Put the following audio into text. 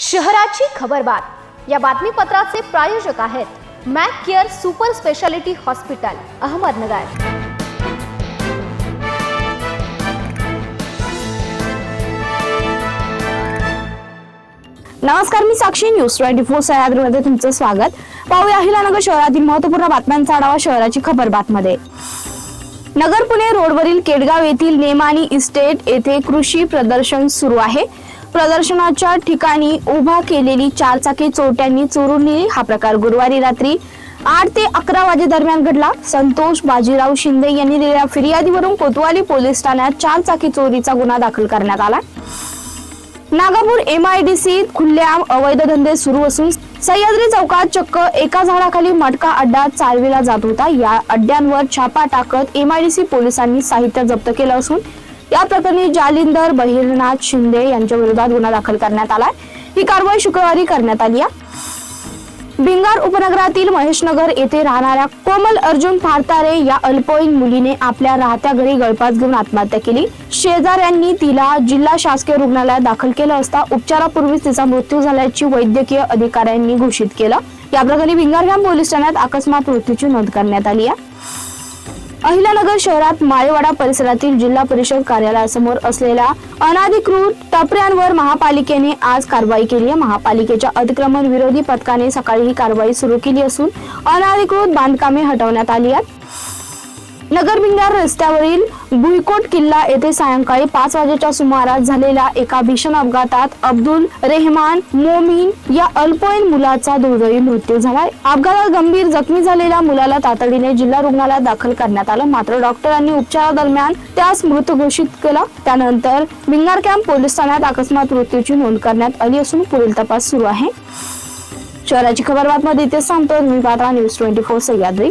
शहराची खबरबात या बातमीपत्राचे प्रायोजक आहेत Mac care super speciality hospital Ahmednagar. नमस्कार मी साक्षी. न्यूज ट्वेंटी फोर सह्याद्रीमध्ये तुमचं स्वागत. पाहूया अहिलानगर शहरातील महत्त्वपूर्ण बातम्यांचा आढावा शहराची खबर बातमध्ये. नगर पुणे रोडवरील केडगाव येथील नेमानी इस्टेट येथे कृषी प्रदर्शन सुरू आहे. प्रदर्शनाच्या ठिकाणी उभा केलेली चारचाकी चोरट्यांनी चोरून नेली. हा प्रकार गुरुवारी रात्री आठ ते अकरा वाजे दरम्यान घडला. संतोष बाजीराव शिंदे यांनी दिलेल्या फिर्यादीवरून कोतवाली पोलीस ठाण्यात चारचाकी चोरीचा गुन्हा दाखल करण्यात आला. Nagapur M I D C खुल्लेआम अवैध धंदे सुरू असून सह्याद्री चौकात चक्क एका झाडाखाली मटका अड्डा चालविला जात होता. या अड्ड्यांवर छापा टाकत एम आय डी सी पोलिसांनी साहित्य जप्त केलं असून या प्रकरणी जालिंदर बहिरनाथ शिंदे यांच्या विरोधात गुन्हा दाखल करण्यात आलाय. ही कारवाई शुक्रवारी करण्यात आली आहे. भिंगार उपनगरातील महेशनगर येथे राहणाऱ्या कोमल अर्जुन फारतारे या अल्पवयीन मुलीने आपल्या राहत्या घरी गळफास घेऊन आत्महत्या केली. शेजाऱ्यांनी तिला जिल्हा शासकीय रुग्णालयात दाखल केलं असता उपचारापूर्वीच तिचा मृत्यू झाल्याची वैद्यकीय अधिकाऱ्यांनी घोषित केलं. या प्रकरणी भिंगारगाम पोलीस ठाण्यात अकस्मात मृत्यूची नोंद करण्यात आली आहे. अहिलानगर शहरात माळेवाडा परिसरातील जिल्हा परिषद कार्यालयासमोर असलेल्या अनाधिकृत टपऱ्यांवर महापालिकेने आज कारवाई केली. आहे महापालिकेच्या अतिक्रमण विरोधी पथकाने सकाळी ही कारवाई सुरू केली असून अनाधिकृत बांधकामे हटवण्यात आली आहेत. नगर भिंगार रस्त्यावरील भुईकोट किल्ला येथे सायंकाळी पाच वाजेच्या सुमारास झालेल्या एका भीषण अपघातात अब्दुल रेहमान मोमीन या अल्पवयीन मुलाचा दुर्दैवी मृत्यू झालाय. अपघातात गंभीर जखमी झालेल्या मुलाला तातडीने जिल्हा रुग्णालयात दाखल करण्यात आलं. मात्र डॉक्टरांनी उपचारादरम्यान त्यास मृत घोषित केला. त्यानंतर भिंगार कॅम्प पोलीस ठाण्यात अकस्मात मृत्यूची नोंद करण्यात आली असून पुढील तपास सुरू आहे. शहराची खबर बातमध्ये इथे सांगतो तुम्ही पाहता न्यूज ट्वेंटी फोर सह्याद्री.